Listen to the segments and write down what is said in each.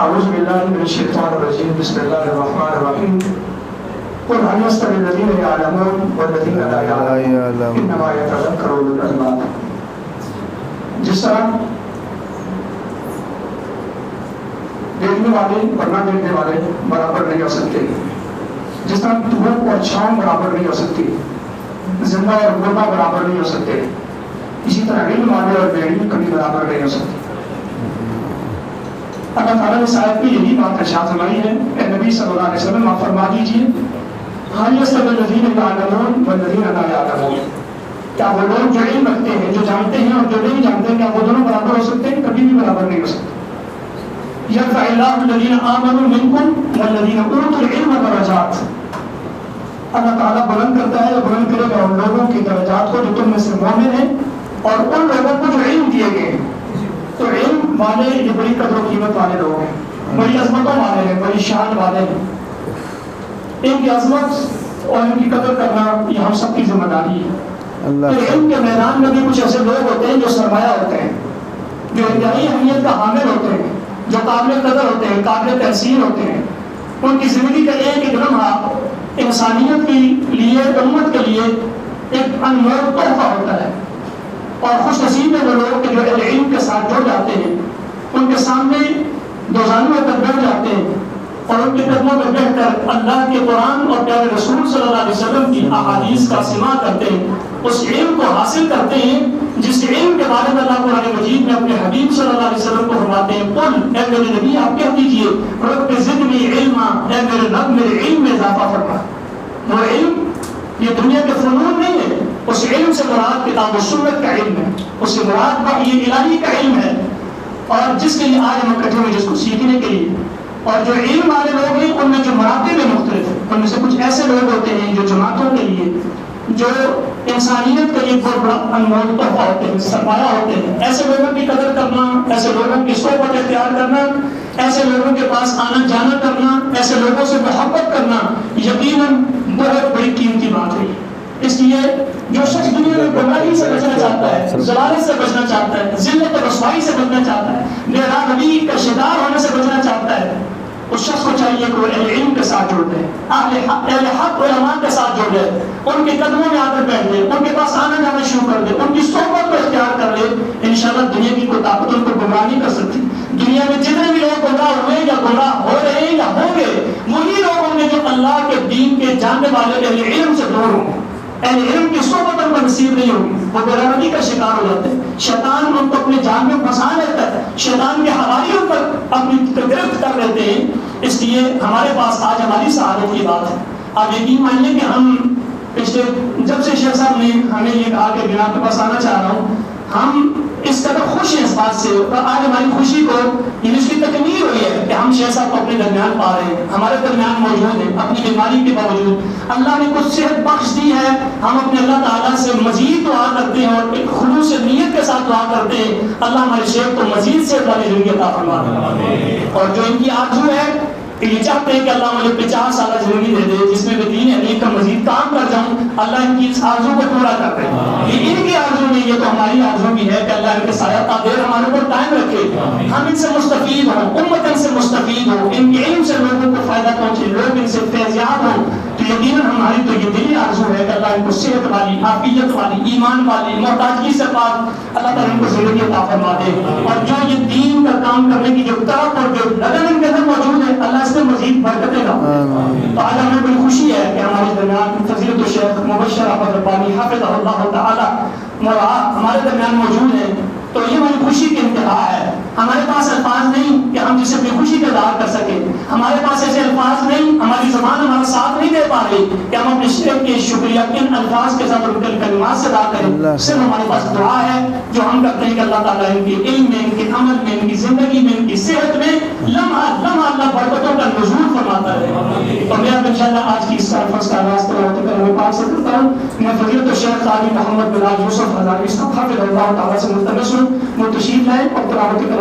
أعوذ بالله من الشيطان الرجيم بسم الله الرحمن الرحيم قل هل يستوي الذين يعلمون والذين لا يعلمون؟ إنما يتذكر أولو الألباب جس طرح دیکھنے والے اور دیکھنے والے برابر نہیں ہو سکتے۔ جس طرح دھوپ اور چھاؤں برابر نہیں ہو سکتی زندہ اور مردہ برابر نہیں ہو سکتے۔ اسی طرح علم والے اور بے علم کبھی برابر نہیں ہو سکتے۔ اللہ تعالیٰ نے صاحب کی یہی بات ارشاد فرمائی ہے، اے نبی صلی اللہ علیہ وسلم، آپ فرما دیجیے حال ہاں یستوی الذین یعلمون والذین لا یعلمون۔ کیا وہ لوگ جو علم رکھتے ہیں، جو جانتے ہیں اور جو نہیں جانتے کیا وہ دونوں برابر ہو سکتے ہیں؟ کبھی بھی برابر نہیں ہو سکتے۔ یرفع اللہ الذین آمنوا منکم والذین اوتوا العلم درجات۔ اللہ تعالیٰ بلند کرتا ہے اور بلند کرے گا ان لوگوں کی درجات کو جو تم میں سے مومن ہیں اور ان لوگوں کو جو علم دیے گئے ہیں۔ تو علم والے یہ بڑی قدر و قیمت والے لوگ ہیں بڑی عظمتوں والے ہیں بڑی شان والے ہیں۔ ان کی عظمت اور ان کی قدر کرنا یہ ہم سب کی ذمہ داری ہے۔ تو علم کے میدان میں بھی کچھ ایسے لوگ ہوتے ہیں جو سرمایہ ہوتے ہیں جو انتہائی اہمیت کا حامل ہوتے ہیں جو قابل قدر ہوتے ہیں قابل تحسین ہوتے ہیں۔ ان کی زندگی کا ایک ایک لمحہ انسانیت کے لیے امت کے لیے ایک انمول تحفہ ہوتا ہے۔ اور خوش نصیب ہے وہ لوگ کہ جو علم کے ساتھ جڑ جاتے ہیں۔ ان کے سامنے دو زانوں پر بیٹھ جاتے ہیں اور ان کے قدموں میں بیٹھ کر اللہ کے قرآن اور پیارے رسول صلی اللہ علیہ وسلم کی احادیث کا سما کرتے ہیں۔ اس علم کو حاصل کرتے ہیں جس علم کے بارے میں اللہ قرآن مجید میں اپنے حبیب صلی اللہ علیہ وسلم کو فرماتے ہیں، قل، اے میرے نبی، آپ کہہ دیجیے، رب زدنی علما، اے میرے رب، میرے علم میں اضافہ فرما۔ وہ علم یہ دنیا کے فنون نہیں ہے اس علم سے مراد کتاب و سنت کا علم ہے، اس سے مراد یہ الہی کا علم ہے۔ اور جس کے لیے آج ہم اکٹھے ہوئے، جس کو سیکھنے کے لیے۔ اور جو علم والے لوگ ہیں، ان میں جو مراتب میں مختلف ہیں ان میں سے کچھ ایسے لوگ ہوتے ہیں جو جماعتوں کے لیے، جو انسانیت کے لیے بہت بڑا انمول تحفہ ہوتے ہیں، سرمایہ ہوتے ہیں۔ ایسے لوگوں کی قدر کرنا، ایسے لوگوں کی صحبت اختیار کرنا، ایسے لوگوں کے پاس آنا جانا کرنا، ایسے لوگوں سے محبت کرنا، یقیناً بہت بڑی قیمتی بات ہے۔ اس لیے جو شخص دنیا میں گمراہی سے بچنا چاہتا ہے ضلالت سے بچنا چاہتا ہے، ذلت و رسوائی سے بچنا چاہتا ہے، میرا نبی کا شکار ہونے سے بچنا چاہتا ہے، اس شخص کو چاہیے کہ وہ اہل علم کے ساتھ جڑ جائے اہل حق علماء کے ساتھ جڑ جائے ان کے قدموں میں آ کر بیٹھ جائے ان کے پاس آنا جانا شروع کر دے، ان کی صحبت کو اختیار کر لے، انشاءاللہ دنیا کی کوئی طاقت ان کو گمراہ نہیں کر سکتی۔ دنیا میں جتنے بھی لوگ گمراہ ہوئے یا گمراہ ہو رہے ہیں یا ہوں گے، وہی لوگ ہوں گے جو اللہ کے دین کے جاننے والے، اہل علم سے دور ہوں گے۔ اہل علم کی صحبت ان کو نصیب نہیں ہوگی وہ برابری کا شکار ہو جاتے ہیں شیطان ان کو اپنے جان میں پھنسا لیتا ہے. شیطان کے حوالیوں پر اپنی گرفت کر لیتے ہیں. اس لیے ہمارے پاس آج ہماری سعادت کی بات ہے. آپ یقین مانیے کہ ہم پچھلے جب سے شیخ صاحب نے ہمیں یہ کہا کہ میں آپ کے پاس آنا چاہ رہا ہوں، ہم اس قدر خوش ہیں اس بات سے اور آج ہماری خوشی کو یہ اس کی تکمیل ہوئی ہے کہ ہم شیخ صاحب کو اپنے درمیان پا رہے ہیں۔ ہمارے درمیان موجود ہیں، اپنی بیماری کے باوجود۔ اللہ نے کچھ صحت بخش دی ہے۔ ہم اپنے اللہ تعالیٰ سے مزید دعا کرتے ہیں اور ایک خلوص نیت کے ساتھ دعا کرتے ہیں۔ اللہ ہمارے شیخ کو مزید صحت والی زندگی عطا فرما اور جو ان کی آرزو ہے کہ یہ چاہتے ہیں کہ اللہ مجھے پچاس سالہ زندگی دے دے، جس میں میں دین حنیف کا مزید کام کر جاؤں اللہ ان کی اس آرزو کو پورا کر دے۔ یہ ان کی آرزو نہیں، یہ تو ہماری آرزو بھی ہے کہ اللہ ان کے سایہ تعبیر ہمارے اوپر قائم رکھے۔ ہم ان سے مستفید ہوں امت ان سے مستفید ہوں، ان کے علم سے لوگوں کو فائدہ پہنچے، لوگ ان سے فیضیاب ہوں۔ تو یقیناً ہماری تو یہ دلی آرزو ہے کہ اللہ ان کو صحت والی عافیت والی ایمان والی محتاجگی سے پاک اللہ تعالیٰ ان کو زندگی عطا فرما دے۔ اور جو یہ دین کا کام کرنے کی جو طرف اور جو لگن ان کے اندر موجود ہے اللہ اس میں مزید برکتیں گا۔ تو آج ہمیں بڑی خوشی ہے کہ ہمارے درمیان فضیلت الشیخ مبشر احمد ربانی حافظ اللہ تعالی ہمارے درمیان موجود ہیں۔ تو یہ ہماری خوشی کی انتہا ہے۔ ہمارے پاس الفاظ نہیں کہ ہم جسے اپنی خوشی کا اظہار کر سکیں۔ ہمارے پاس ایسے الفاظ نہیں ہماری زبان ہمارا ساتھ نہیں دے پا رہی کہ ہم اپنے شیخ کے شکریہ کن الفاظ کے ساتھ ان کلمات سے ادا کریں۔ صرف ہمارے پاس دعا ہے جو ہم کرتے ہیں کہ اللہ تعالیٰ ان کی علم میں ان کے عمل میں ان کی زندگی میں ان کی صحت میں لمحہ لمحہ اللہ برکتوں کا نزول فرماتا ہے۔ تو میں اب انشاءاللہ آج کی اس کانفرنس کا آغاز تلاوت کرنے پاک سے کرتا ہوں۔ میں فضیلت الشیخ قاضی محمد بلال یوسف ہزاری صاحب حافظ اللہ تعالیٰ سے ملتمس ہوں۔ وہ تشریف لائے اور تلاوت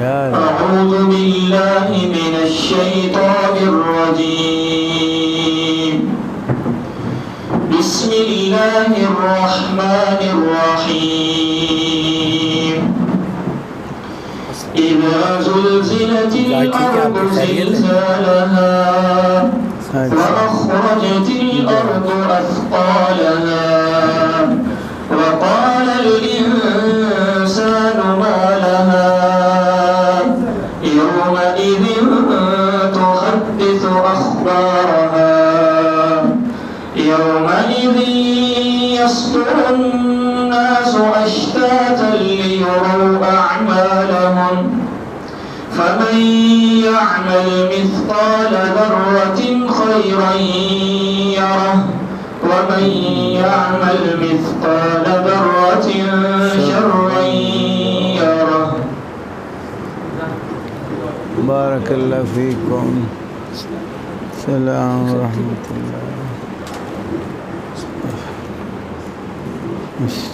Yeah. تعالیٰ بالله من الشيطان الرجيم. بسم الله الرحمن الرحيم. إذا زلزلت الأرض زلزالها وأخرجت الأرض أثقالها وقال الإنسان مثقال ذرة خيرا يره. ومن يعمل مثقال ذرة شرا يره. بارك الله فيكم. سلام ورحمة الله.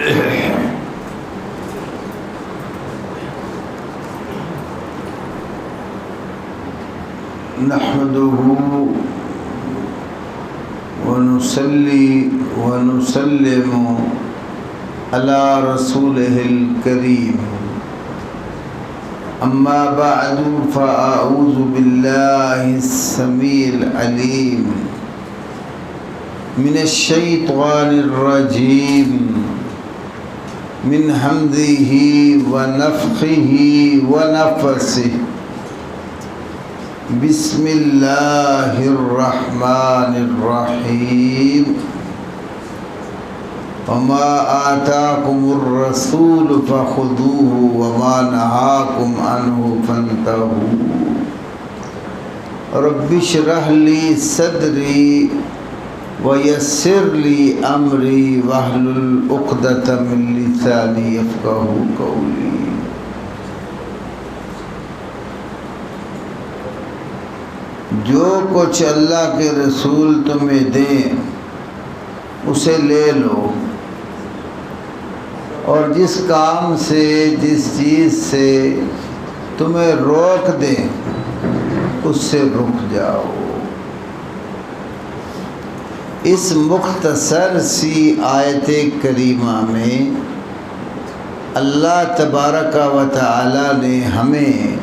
نحمده ونصلي ونسلم على رسوله الكريم. أما بعد فأعوذ بالله السميع العليم من الشيطان الرجيم. من حمده ونفخه ونفسه. بسم الله الرحمن الرحيم. وما آتاكم الرسول فخذوه وما نهاكم عنه فانتهوا. رب اشرح لي صدري ويسر لي أمري واحلل عقدة من لساني يفقهوا قولي جو کچھ اللہ کے رسول تمہیں دیں، اسے لے لو۔ اور جس کام سے، جس چیز سے تمہیں روک دیں، اس سے رک جاؤ۔ اس مختصر سی آیت کریمہ میں اللہ تبارک و تعالی نے ہمیں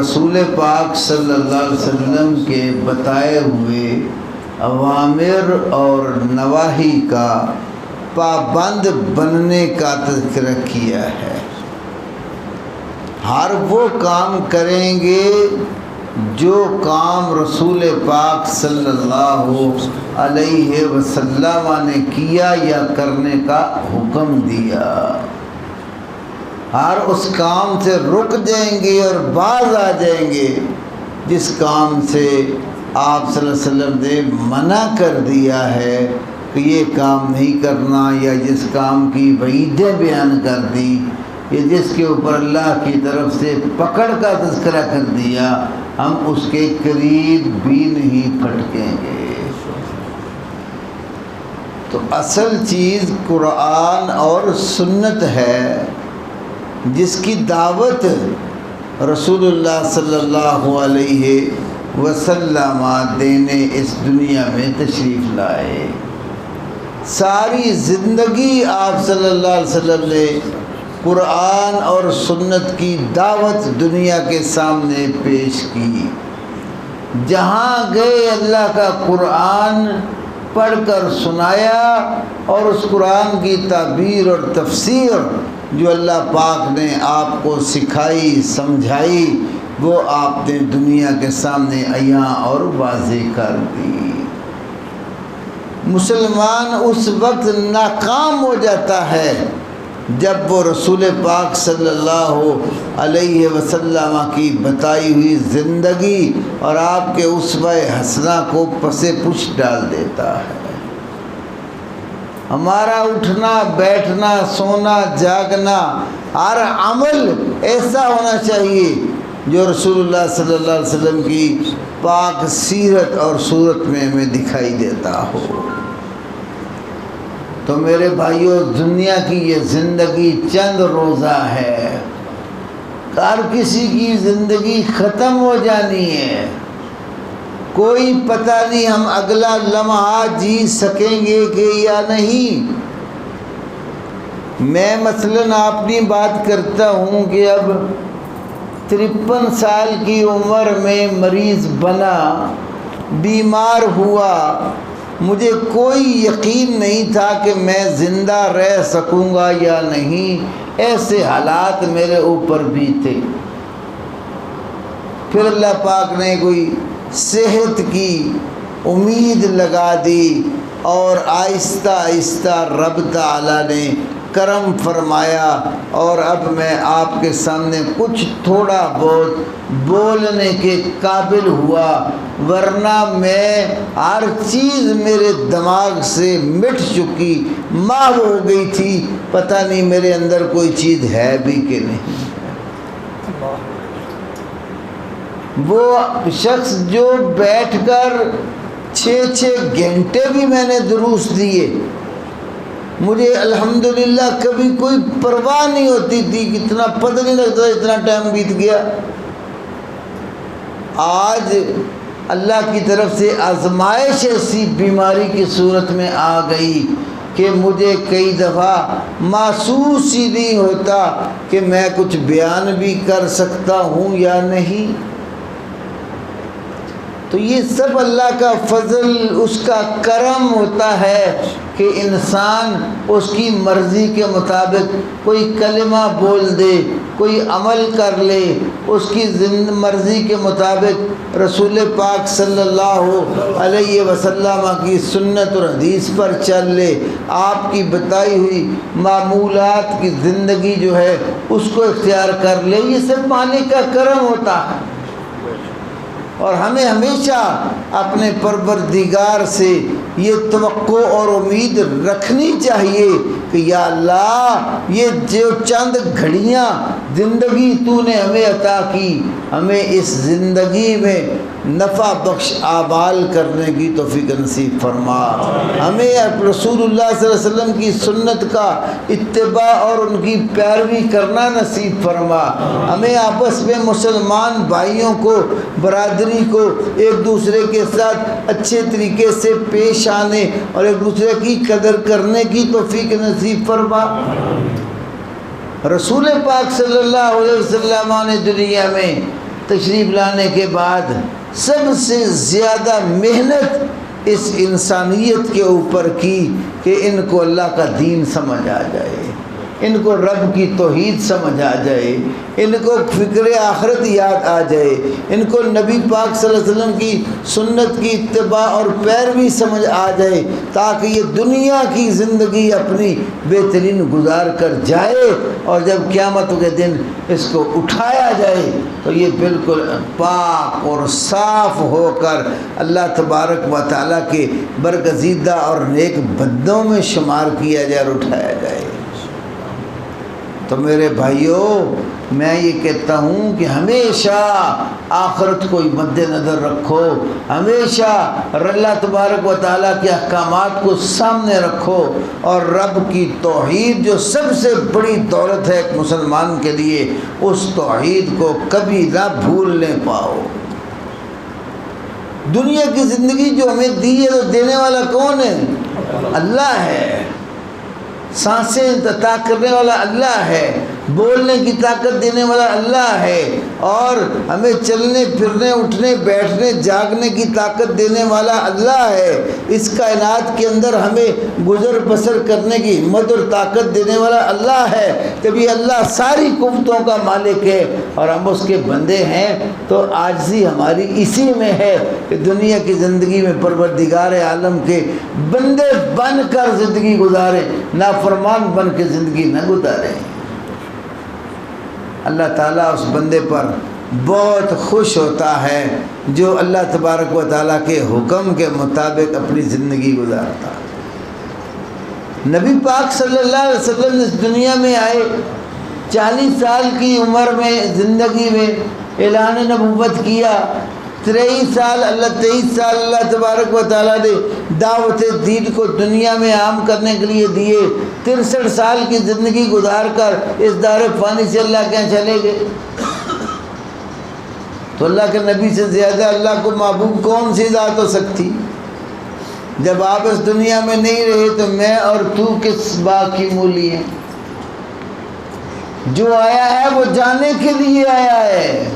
رسول پاک صلی اللہ علیہ وسلم کے بتائے ہوئے عوامر اور نواحی کا پابند بننے کا تذکرہ کیا ہے۔ ہر وہ کام کریں گے جو کام رسول پاک صلی اللہ علیہ وسلم نے کیا یا کرنے کا حکم دیا۔ ہر اس کام سے رک جائیں گے اور باز آ جائیں گے جس کام سے آپ صلی اللہ علیہ وسلم نے منع کر دیا ہے کہ یہ کام نہیں کرنا یا جس کام کی وعیدیں بیان کر دی یا جس کے اوپر اللہ کی طرف سے پکڑ کا تذکرہ کر دیا۔ ہم اس کے قریب بھی نہیں پھٹکیں گے۔ تو اصل چیز قرآن اور سنت ہے، جس کی دعوت رسول اللہ صلی اللہ علیہ وسلم دینے اس دنیا میں تشریف لائے۔ ساری زندگی آپ صلی اللہ علیہ وسلم نے قرآن اور سنت کی دعوت دنیا کے سامنے پیش کی۔ جہاں گئے اللہ کا قرآن پڑھ کر سنایا اور اس قرآن کی تعبیر اور تفسیر جو اللہ پاک نے آپ کو سکھائی، سمجھائی، وہ آپ نے دنیا کے سامنے عیاں اور واضح کر دی۔ مسلمان اس وقت ناکام ہو جاتا ہے۔ جب وہ رسول پاک صلی اللہ علیہ وسلم کی بتائی ہوئی زندگی اور آپ کے عصبۂ حسنہ کو پسے پش ڈال دیتا ہے۔ ہمارا اٹھنا، بیٹھنا، سونا، جاگنا، ہر عمل ایسا ہونا چاہیے جو رسول اللہ صلی اللہ علیہ وسلم کی پاک سیرت اور صورت میں ہمیں دکھائی دیتا ہو۔ تو میرے بھائیوں دنیا کی یہ زندگی چند روزہ ہے۔ ہر کسی کی زندگی ختم ہو جانی ہے۔ کوئی پتہ نہیں ہم اگلا لمحہ جی سکیں گے کہ یا نہیں۔ میں مثلاً اپنی بات کرتا ہوں کہ اب ترپن سال کی عمر میں مریض بنا، بیمار ہوا۔ مجھے کوئی یقین نہیں تھا کہ میں زندہ رہ سکوں گا یا نہیں۔ ایسے حالات میرے اوپر بھی تھے۔ پھر اللہ پاک نے کوئی صحت کی امید لگا دی اور آہستہ آہستہ رب تعالیٰ نے کرم فرمایا اور اب میں آپ کے سامنے کچھ تھوڑا بہت بولنے کے قابل ہوا، ورنہ میں ہر چیز میرے دماغ سے مٹ چکی محو ہو گئی تھی۔ پتہ نہیں میرے اندر کوئی چیز ہے بھی کہ نہیں۔ وہ شخص جو بیٹھ کر چھ چھ گھنٹے بھی میں نے دروس دیے مجھے الحمدللہ کبھی کوئی پرواہ نہیں ہوتی تھی کتنا پتہ نہیں لگتا اتنا ٹائم بیت گیا۔ آج اللہ کی طرف سے آزمائش ایسی بیماری کی صورت میں آ گئی کہ مجھے کئی دفعہ محسوس ہی نہیں ہوتا کہ میں کچھ بیان بھی کر سکتا ہوں یا نہیں۔ تو یہ سب اللہ کا فضل، اس کا کرم ہوتا ہے کہ انسان اس کی مرضی کے مطابق کوئی کلمہ بول دے، کوئی عمل کر لے۔ اس کی مرضی کے مطابق رسول پاک صلی اللہ علیہ وسلم کی سنت اور حدیث پر چل لے۔ آپ کی بتائی ہوئی معمولات کی زندگی جو ہے، اس کو اختیار کر لے۔ یہ سب مالک کا کرم ہوتا ہے۔ اور ہمیں ہمیشہ اپنے پروردگار سے یہ توقع اور امید رکھنی چاہیے کہ یا اللہ یہ جو چند گھڑیاں زندگی تو نے ہمیں عطا کی، ہمیں اس زندگی میں نفع بخش آبال کرنے کی توفیق نصیب فرما۔ ہمیں رسول اللہ صلی اللہ علیہ وسلم کی سنت کا اتباع اور ان کی پیروی کرنا نصیب فرما۔ ہمیں آپس میں مسلمان بھائیوں کو، برادری کو ایک دوسرے کے ساتھ اچھے طریقے سے پیش آنے اور ایک دوسرے کی قدر کرنے کی توفیق نصیب فرما۔ رسول پاک صلی اللہ علیہ وسلم نے دنیا میں تشریف لانے کے بعد سب سے زیادہ محنت اس انسانیت کے اوپر کی کہ ان کو اللہ کا دین سمجھ آ جائے۔ ان کو رب کی توحید سمجھ آ جائے، ان کو فکر آخرت یاد آ جائے۔ ان کو نبی پاک صلی اللہ علیہ وسلم کی سنت کی اتباع اور پیروی سمجھ آ جائے تاکہ یہ دنیا کی زندگی اپنی بہترین گزار کر جائے اور جب قیامت کے دن اس کو اٹھایا جائے تو یہ بالکل پاک اور صاف ہو کر اللہ تبارک و تعالیٰ کے برگزیدہ اور نیک بدوں میں شمار کیا جائے اور اٹھایا جائے۔ تو میرے بھائیوں میں یہ کہتا ہوں کہ ہمیشہ آخرت کو مد نظر رکھو، ہمیشہ اللہ تبارک و تعالیٰ کے احکامات کو سامنے رکھو اور رب کی توحید جو سب سے بڑی دولت ہے ایک مسلمان کے لیے، اس توحید کو کبھی نہ بھولنے پاؤ۔ دنیا کی زندگی جو ہمیں دی ہے، تو دینے والا کون ہے؟ اللہ ہے۔ سانسیں عطا کرنے والا اللہ ہے۔ بولنے کی طاقت دینے والا اللہ ہے اور ہمیں چلنے، پھرنے، اٹھنے، بیٹھنے، جاگنے کی طاقت دینے والا اللہ ہے۔ اس کائنات کے اندر ہمیں گزر بسر کرنے کی ہمت اور طاقت دینے والا اللہ ہے۔ کبھی اللہ ساری قوتوں کا مالک ہے اور ہم اس کے بندے ہیں، تو آجزی ہماری اسی میں ہے کہ دنیا کی زندگی میں پروردگار عالم کے بندے بن کر زندگی گزاریں نافرمان بن کے زندگی نہ گزاریں اللہ تعالیٰ اس بندے پر بہت خوش ہوتا ہے جو اللہ تبارک و تعالیٰ کے حکم کے مطابق اپنی زندگی گزارتا نبی پاک صلی اللہ علیہ وسلم اس دنیا میں آئے، چالیس سال کی عمر میں، زندگی میں اعلان نبوت کیا تریس سال، اللہ تیئیس سال، اللہ تبارک و تعالیٰ نے دعوت دین کو دنیا میں عام کرنے کے لیے دیے۔ ترسٹھ سال کی زندگی گزار کر اس دار فانی سے اللہ کے چلے گئے۔ تو اللہ کے نبی سے زیادہ اللہ کو محبوب کون سی ذات ہو سکتی؟ جب آپ اس دنیا میں نہیں رہے تو میں اور تو کس باغ کی مولی ہیں؟ جو آیا ہے وہ جانے کے لیے آیا ہے۔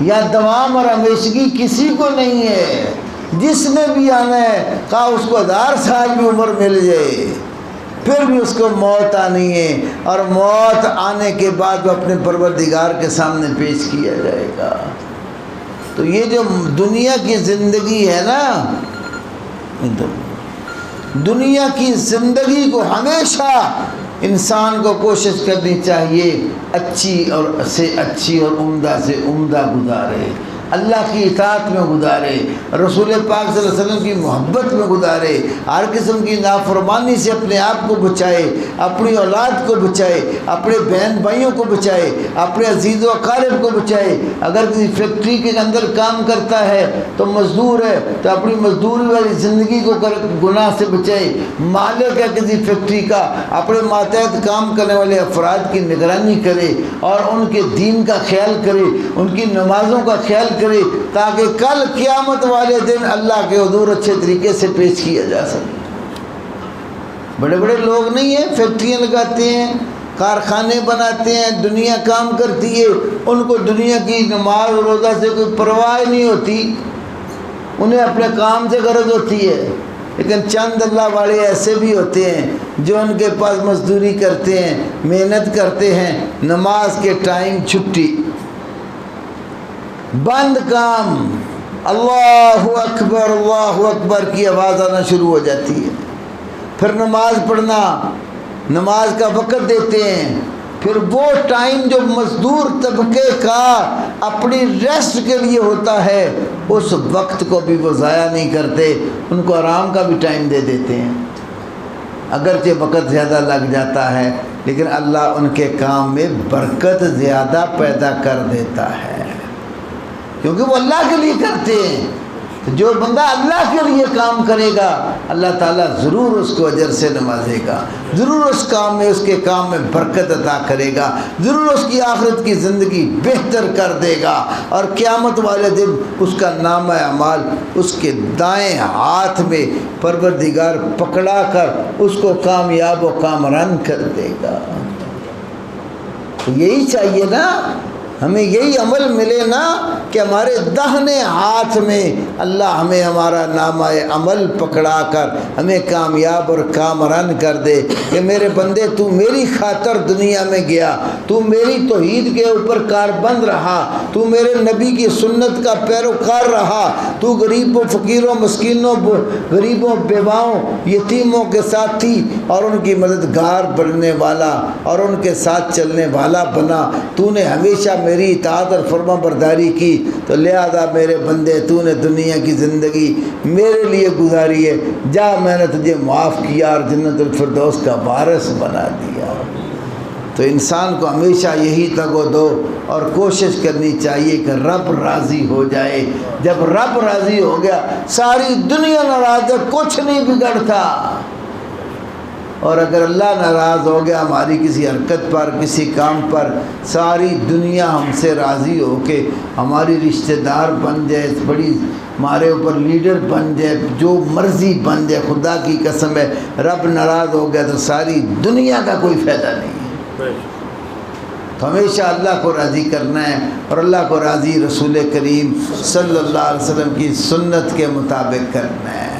یا دوام اور ہمیشگی کسی کو نہیں ہے۔ جس نے بھی آنا ہے، کہا اس کو ہزار سال بھی عمر مل جائے۔ پھر بھی اس کو موت آنی ہے اور موت آنے کے بعد وہ اپنے پروردگار کے سامنے پیش کیا جائے گا۔ تو یہ جو دنیا کی زندگی ہے نا، دنیا کی زندگی کو ہمیشہ انسان کو کوشش کرنی چاہیے اچھی اور سے اچھی اور عمدہ سے عمدہ گزارے۔ اللہ کی اطاعت میں گزارے، رسول پاک صلی اللہ علیہ وسلم کی محبت میں گزارے، ہر قسم کی نافرمانی سے اپنے آپ کو بچائے، اپنی اولاد کو بچائے، اپنے بہن بھائیوں کو بچائے، اپنے عزیز و اقارب کو بچائے۔ اگر کسی فیکٹری کے اندر کام کرتا ہے تو مزدور ہے، تو اپنی مزدوری والی زندگی کو گناہ سے بچائے۔ مالک ہے کسی فیکٹری کا، اپنے ماتحت کام کرنے والے افراد کی نگرانی کرے اور ان کے دین کا خیال کرے، ان کی نمازوں کا خیال کرے تاکہ کل قیامت والے دن اللہ کے حضور اچھے طریقے سے پیش کیا جا سکے۔ بڑے بڑے لوگ نہیں ہیں، فیکٹریاں لگاتے ہیں، کارخانے بناتے ہیں، دنیا کام کرتی ہے۔ ان کو دنیا کی نماز روزہ سے کوئی پرواہ نہیں ہوتی۔ انہیں اپنے کام سے غرض ہوتی ہے۔ لیکن چند اللہ والے ایسے بھی ہوتے ہیں جو ان کے پاس مزدوری کرتے ہیں، محنت کرتے ہیں، نماز کے ٹائم چھٹی۔ بند کام، اللہ اکبر اللہ اکبر کی آواز آنا شروع ہو جاتی ہے۔ پھر نماز پڑھنا، نماز کا وقت دیتے ہیں۔ پھر وہ ٹائم جو مزدور طبقے کا اپنی ریسٹ کے لیے ہوتا ہے، اس وقت کو بھی وہ ضائع نہیں کرتے، ان کو آرام کا بھی ٹائم دے دیتے ہیں۔ اگرچہ وقت زیادہ لگ جاتا ہے، لیکن اللہ ان کے کام میں برکت زیادہ پیدا کر دیتا ہے۔ کیونکہ وہ اللہ کے لیے کرتے ہیں۔ جو بندہ اللہ کے لیے کام کرے گا، اللہ تعالیٰ ضرور اس کو اجر سے نوازے گا۔ ضرور اس کام میں، اس کے کام میں برکت عطا کرے گا۔ ضرور اس کی آخرت کی زندگی بہتر کر دے گا۔ اور قیامت والے دن اس کا نام اعمال اس کے دائیں ہاتھ میں پروردگار پکڑا کر اس کو کامیاب و کامران کر دے گا۔ یہی چاہیے نا ہمیں یہی عمل ملے نا کہ ہمارے دہنے ہاتھ میں اللہ ہمیں ہمارا نامہ عمل پکڑا کر ہمیں کامیاب اور کامران کر دے کہ میرے بندے، تو میری خاطر دنیا میں گیا، تو میری توحید کے اوپر کار بند رہا، تو میرے نبی کی سنت کا پیروکار رہا، تو غریبوں فقیروں مسکینوں غریبوں بیواؤں، یتیموں کے ساتھی اور ان کی مددگار بننے والا اور ان کے ساتھ چلنے والا بنا، تو نے ہمیشہ میری اطاعت اور فرما برداری کی تو لہذا میرے بندے، تو نے دنیا کی زندگی میرے لیے گزاری ہے۔ جا میں نے تجھے معاف کیا اور جنت الفردوس کا وارث بنا دیا۔ تو انسان کو ہمیشہ یہی تگ و دو اور کوشش کرنی چاہیے کہ رب راضی ہو جائے۔ جب رب راضی ہو گیا، ساری دنیا ناراض ہے، کچھ نہیں بگڑتا۔ اور اگر اللہ ناراض ہو گیا، ہماری کسی حرکت پر، کسی کام پر، ساری دنیا ہم سے راضی ہو کے ہماری رشتہ دار بن جائے بڑی ہمارے اوپر لیڈر بن جائے، جو مرضی بن جائے، خدا کی قسم ہے، رب ناراض ہو گیا تو ساری دنیا کا کوئی فائدہ نہیں ہے۔ تو ہمیشہ اللہ کو راضی کرنا ہے اور اللہ کو راضی رسول کریم صلی اللہ علیہ وسلم کی سنت کے مطابق کرنا ہے۔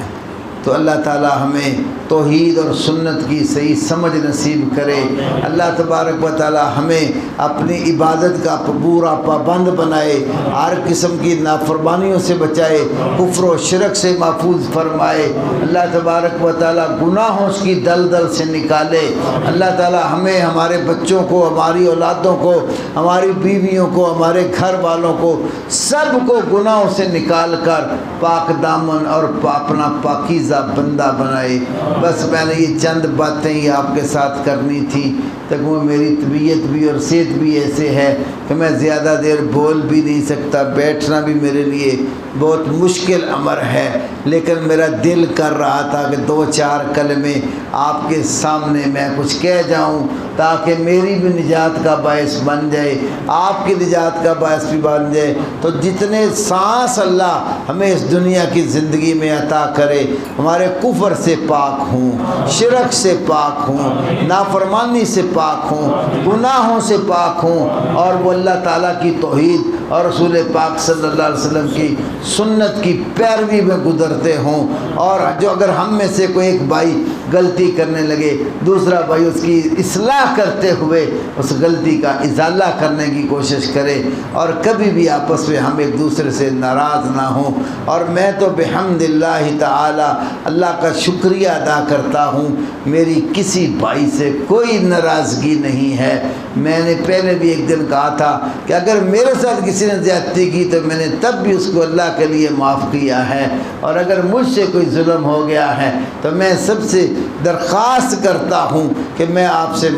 تو اللہ تعالی ہمیں توحید اور سنت کی صحیح سمجھ نصیب کرے۔ اللہ تبارک و تعالی ہمیں اپنی عبادت کا پورا پابند بنائے، ہر قسم کی نافرمانیوں سے بچائے، کفر و شرک سے محفوظ فرمائے۔ اللہ تبارک و تعالی گناہوں کی دل دل سے نکالے۔ اللہ تعالی ہمیں ہمارے بچوں کو، ہماری اولادوں کو، ہماری بیویوں کو، ہمارے گھر والوں کو سب کو گناہوں سے نکال کر پاک دامن اور اپنا پاکیزہ پاکیزہ بندہ بنائے بس میں نے یہ چند باتیں ہی آپ کے ساتھ کرنی تھی۔ تک وہ میری طبیعت بھی اور صحت بھی ایسے ہے کہ میں زیادہ دیر بول بھی نہیں سکتا، بیٹھنا بھی میرے لیے بہت مشکل امر ہے۔ لیکن میرا دل کر رہا تھا کہ دو چار کلمے آپ کے سامنے میں کچھ کہہ جاؤں تاکہ میری بھی نجات کا باعث بن جائے، آپ کی نجات کا باعث بھی بن جائے۔ تو جتنے سانس اللہ ہمیں اس دنیا کی زندگی میں عطا کرے، ہمارے کفر سے پاک ہوں، شرک سے پاک ہوں، نافرمانی سے پاک ہوں، گناہوں سے پاک ہوں، اور وہ اللہ تعالیٰ کی توحید اور رسول پاک صلی اللہ علیہ وسلم کی سنت کی پیروی میں گزرتے ہوں اور جو اگر ہم میں سے کوئی ایک بھائی غلطی کرنے لگے، دوسرا بھائی اس کی اصلاح کرتے ہوئے اس غلطی کا ازالہ کرنے کی کوشش کرے اور کبھی بھی آپس میں ہم ایک دوسرے سے ناراض نہ ہوں۔ اور میں تو بحمد اللہ تعالی اللہ کا شکریہ ادا کرتا ہوں، میری کسی بھائی سے کوئی ناراضگی نہیں ہے۔ میں نے پہلے بھی ایک دن کہا تھا کہ اگر میرے ساتھ کسی نے زیادتی کی تو میں نے تب بھی اس کو اللہ کے لیے معاف کیا ہے۔ اور اگر مجھ سے کوئی ظلم ہو گیا ہے تو میں سب سے درخواست کرتا ہوں کہ میں آپ سے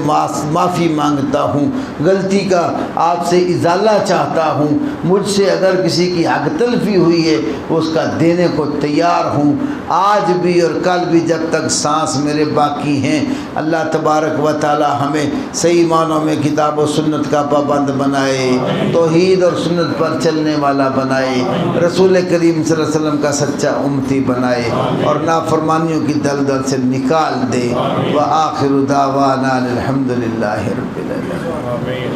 معافی مانگتا ہوں۔ غلطی کا آپ سے ازالہ چاہتا ہوں۔ مجھ سے اگر کسی کی حق تلفی ہوئی ہے، اس کا دینے کو تیار ہوں۔ آج بھی اور کل بھی جب تک سانس میرے باقی ہیں، اللہ تبارک و تعالی ہمیں صحیح معنوں میں کتاب و سنت کا پابند بنائے، توحید اور سنت پر چلنے والا بنائے، رسول کریم صلی اللہ علیہ وسلم کا سچا امتی بنائے اور نافرمانیوں کی دل دل سے نکال دے وآخر دعوانا الحمدللہ رب العالمين.